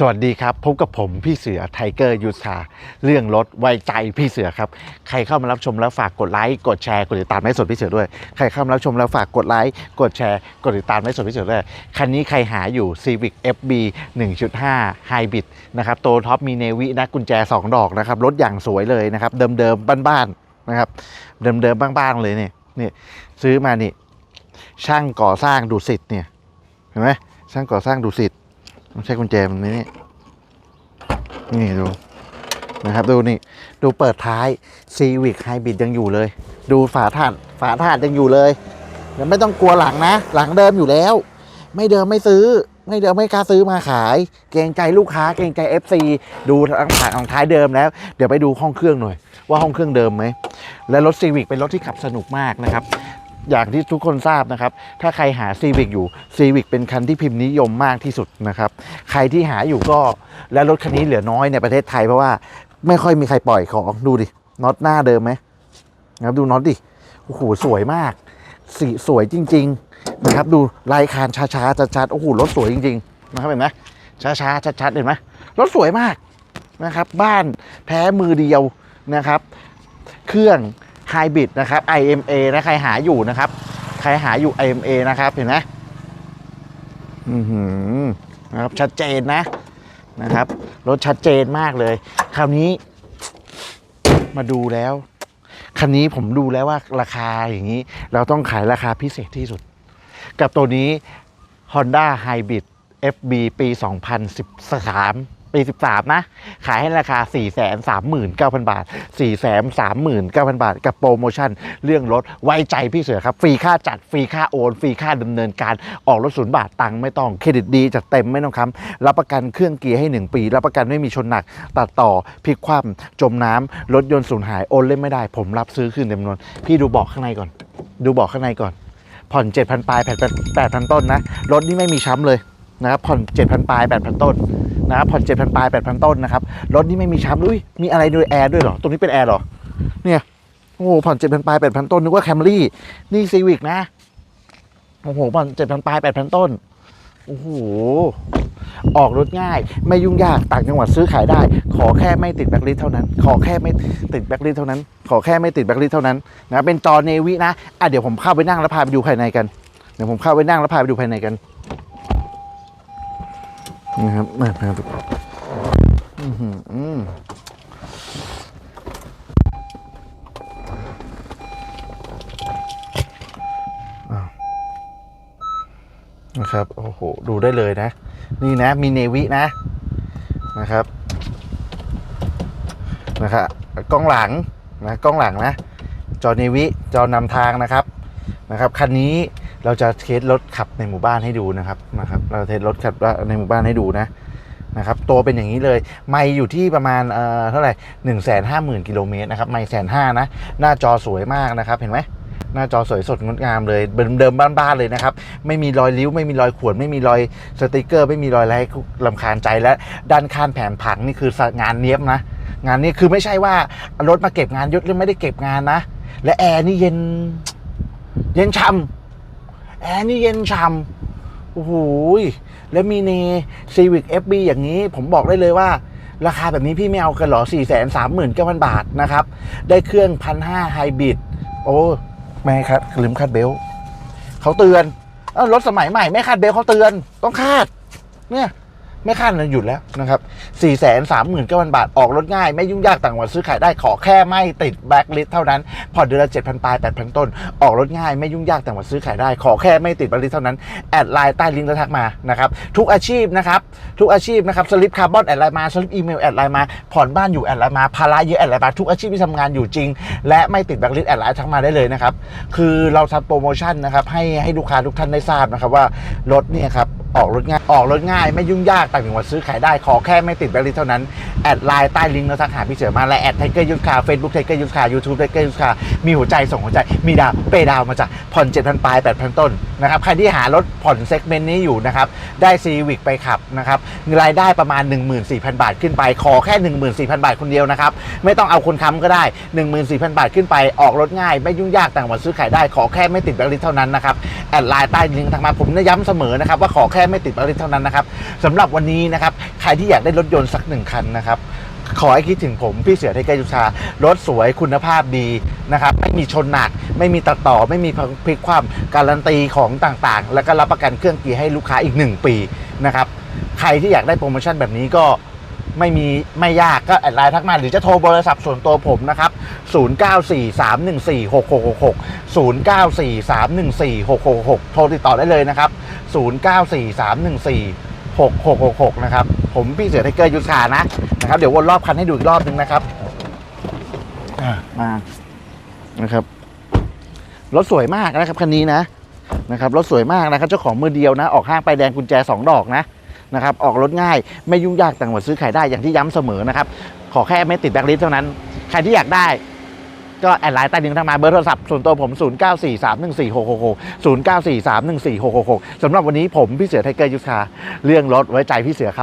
สวัสดีครับ พบกับผมพี่เสือไทเกอร์ยูซาเรื่องรถไวใจพี่เสือครับ ใครเข้ามารับชมแล้วฝากกดไลค์กดแชร์กดติดตามให้สดพี่เสือด้วย ใครเข้ามารับชมแล้วฝากกดไลค์กดแชร์กดติดตามให้สดพี่เสือด้วยคันนี้ใครหาอยู่ Civic FB 1.5 Hybrid นะครับโตท็อปมีเนวินะกุญแจ 2 ดอกนะครับรถอย่างสวยเลยนะครับ เดิมๆบ้านๆนะครับเดิมๆบ้างๆเลยเนี่ยนี่ซื้อมานี่ช่างก่อสร้างดุสิตเนี่ยเห็นไหมช่างก่อสร้างดุสิต ไม่ใช่กุญแจมันนี่นี่ดูนะครับดูนี่ดูเปิดท้าย Civic Hybrid ยังอยู่เลย ดูฝาถาดฝาถาดยังอยู่เลยยังไม่ต้องกลัวหลังนะ หลังเดิมอยู่แล้ว ไม่เดิมไม่ซื้อ ไม่เดิมไม่กล้าซื้อมาขาย เกรงใจลูกค้า เกรงใจ FC ดูทางผ่านของท้ายเดิมแล้ว เดี๋ยวไปดูห้องเครื่องหน่อย ว่าห้องเครื่องเดิมไหมและรถ Civic เป็นรถที่ขับสนุกมากนะครับ อย่างที่ทุกคนทราบนะครับ ถ้าใครหา Civic อยู่ Civic เป็นคันที่พิมพ์นิยมมากที่สุดนะครับ ใครที่หาอยู่ก็และรถคันนี้เหลือน้อยในประเทศไทยเพราะว่าไม่ค่อยมีใครปล่อยของดูดิน็อตหน้าเดิมไหมนะครับดูน็อตดิโอ้โหสวยมาก สีสวยจริง ๆ นะครับ ดูลายคานช้าๆชัดๆโอ้โหรถสวยจริง ๆ นะครับเห็นไหมช้าๆชัดๆเห็นไหมรถสวยมากนะครับ บ้านแพ้มือเดียวนะครับ เครื่อง ไฮบิดนะครับ IMA นะใครหาอยู่นะครับ ใครหาอยู่ IMA นะครับเห็นไหมอือหือนะครับชัดเจนนะนะครับรถชัดเจนมากเลย คราวนี้มาดูแล้ว คันนี้ผมดูแล้วว่าราคาอย่างนี้ เราต้องขายราคาพิเศษที่สุด กับตัวนี้ Honda Hybrid FB ปี 2013 ปี 13 นะ ขายให้ราคา 439,000 บาท 439,000 บาท กับโปรโมชั่น เรื่องรถไว้ใจพี่เสือครับ ฟรีค่าจัด ฟรีค่าโอน ฟรีค่าดำเนินการออกรถศูนย์บาทตังค์ไม่ต้องเครดิตดีจัดเต็มไม่ต้องค้ำรับประกันเครื่องเกียร์ให้ 1 ปี รับประกันไม่มีชนหนัก ตัดต่อพลิกคว่ำจมน้ำรถยนต์สูญหายโอนเล่นไม่ได้ ผมรับซื้อคืนจำนวน พี่ดูบอกข้างในก่อน ดูบอกข้างในก่อน ผ่อน7,000ปลาย8 8,000ต้นนะรถนี่ไม่มีช้ำเลย นะครับผ่อน 7,000 ปลาย 8,000 ต้นนะครับผ่อน 7,000 ปลาย 8,000 ต้นนะครับรถนี่ไม่มีช้ำอุ้ยมีอะไรด้วยแอร์ด้วยเหรอ ตรงนี้เป็นแอร์เหรอ เนี่ยโอ้โหผ่อน 7,000 ปลาย 8,000 ต้นนึกว่าแคมรี่นี่ซีวิกนะโอ้โหผ่อน 7,000 ปลาย 8,000 ต้นโอ้โหออกรถง่าย ไม่ยุ่งยากต่างจังหวัดซื้อขายได้ ขอแค่ไม่ติดแบ็คลิสเท่านั้น ขอแค่ไม่ติดแบ็คลิสเท่านั้น ขอแค่ไม่ติดแบ็คลิสเท่านั้นนะเป็นจอเนวินะอะเดี๋ยวผมเข้าไปนั่งแล้วพาไปดูภายในกันเดี๋ยวผมเข้าไปนั่งแล้วพาไปดูภายในกัน นะครับมามาดูอื้อหืออืมอ้าวนะครับโอ้โหดูได้เลยนะ นี่นะมีเนวินะนะครับนะครับกล้องหลังนะกล้องหลังนะ จอเนวิจอนำทางนะครับนะครับคันนี้ เราจะเทสรถขับในหมู่บ้านให้ดูนะครับนะครับ เราเทสรถขับในหมู่บ้านให้ดูนะนะครับตัวเป็นอย่างนี้เลย ไม่อยู่ที่ประมาณเอ่อเท่าไหร่หนึ่งแสนห้าหมื่นกิโลเมตรนะครับ ไม่แสนห้านะ หน้าจอสวยมากนะครับ เห็นไหมหน้าจอสวยสดงดงามเลยเดิมๆบ้านๆเลยนะครับ ไม่มีรอยริ้ว ไม่มีรอยข่วนไม่มีรอยสติกเกอร์ ไม่มีรอยอะไรให้ลำคาญใจและด้านข้างแผงผังนี่คืองานเนี้ยบนะ งานนี้คือไม่ใช่ว่ารถมาเก็บงานยศหรือไม่ได้เก็บงานนะ และแอร์นี่เย็น เย็นช่ำ แอร์นี่เย็นช่ำโอ้โหแล้วมีเนซีวิก FB อย่างนี้ ผมบอกได้เลยว่า ราคาแบบนี้พี่ไม่เอากันหรอ 4 3 9 0 0 0 บาทนะครับ ได้เครื่องพันห้าไฮบริดโอ้ไม่ครับลืมคาดเบลเขาเตือนรถสมัยใหม่ไม่คาดเบลเขาเตือน ต้องคาด เนี่ย ไม่คาดเลยหยุดแล้วนะครับ4 3 9 0 0 0บาท ออกรถง่าย ไม่ยุ่งยากต่างหวัดซื้อขายได้ขอแค่ไม่ติดแบ็คลิสเท่านั้น ผ่อนเดือนละ7,000ปลาย8,000ต้น ออกรถง่าย ไม่ยุ่งยากต่างจังหวัดซื้อขายได้ ขอแค่ไม่ติดแบ็คลิสเท่านั้น แอดไลน์ใต้ลิงก์แล้วทักมานะครับ ทุกอาชีพนะครับ ทุกอาชีพนะครับ สลิปคาร์บอนแอดไลน์มา สลิปอีเมลแอดไลน์มา ผ่อนบ้านอยู่แอดไลน์มา ภาระเยอะแอดไลน์มา ทุกอาชีพที่ทำงานอยู่จริง และไม่ติดแบ็คลิสแอดไลน์ทักมาได้เลยนะครับ คือเราทำโปรโมชั่นนะครับให้ให้ลูกค้าทุกท่านได้ทราบนะครับว่ารถเนี่ยครับ ออกรถง่าย ออกรถง่าย ไม่ยุ่งยากต่างจังหวัดซื้อขายได้ ขอแค่ไม่ติดแบลิสเท่านั้น แอดไลน์ใต้ลิงก์แล้วทักหาพี่เสือมา และแอดไทเกอร์ยุทธคาเฟซบุ๊กไทเกอร์ยุทธคายูทูบไทเกอร์ยุทธคามีหัวใจส่งหัวใจ มีดาวเปย์ดาวมาจากผ่อน7,000ปลาย8,000 ต้นนะครับ ใครที่หารถผ่อนเซกเมนต์นี้อยู่นะครับ ได้ซีวิกไปขับนะครับรายได้ประมาณ 14,000 บาทขึ้นไป ขอแค่ 14,000 บาทคนเดียวนะครับ ไม่ต้องเอาคนค้ำก็ได้ 14,000 บาทขึ้นไป ออกรถง่าย ไม่ยุ่งยากต่างจังหวัดซื้อขายได้ ขอแค่ไม่ติดแบลิสเท่านั้นนะครับ แอดไลน์ใต้ลิงก์ทักมา ผมย้ำเสมอนะครับว่าขอแค่ไม่ติดอะไรเท่านั้นนะครับสำหรับวันนี้นะครับใครที่อยากได้รถยนต์สักหนึ่งคันนะครับขอให้คิดถึงผม พี่เสือไทเกอร์ยุทธารถสวยคุณภาพดีนะครับ ไม่มีชนหนัก ไม่มีตัดต่อ ไม่มีพลิกความการันตีของต่างๆ แล้วก็รับประกันเครื่องเกียร์ให้ลูกค้าอีก 1 ปีนะครับ ใครที่อยากได้โปรโมชั่นแบบนี้ก็ไม่มีไม่ยากก็แอดไลน์ทักมาหรือจะโทรเบร์โทรศัพท์ส่วนตัวผมนะครับ 0943146666 0943146666 โทรติดต่อได้เลยนะครับ 094314 6666 นะครับ ผมพี่เสือไทเกอร์ยุทธานะนะครับ เดี๋ยววนรอบคันให้ดูอีกรอบนึงนะครับอะมานะครับ รถสวยมากนะครับคันนี้นะนะครับรถสวยมากนะครับเจ้าของมือเดียวนะ ออกห้างไปายแดงกุญแจ 2 ดอกนะนะครับออกรถง่ายไม่ยุ่งยากต่างหวัดซื้อขายได้อย่างที่ย้ำเสมอนะครับ ขอแค่ไม่ติดแบ็คลิสต์เท่านั้น ใครที่อยากได้ ก็แอดไลน์ใต้ลิงทั้งมาเบอร์โทรศัพท์ส่วนตัวผม 0943146666 0943146666สำหรับวันนี้ผมพี่เสือไทเกอร์ยุทธาเรื่องรถไว้ใจพี่เสือครับ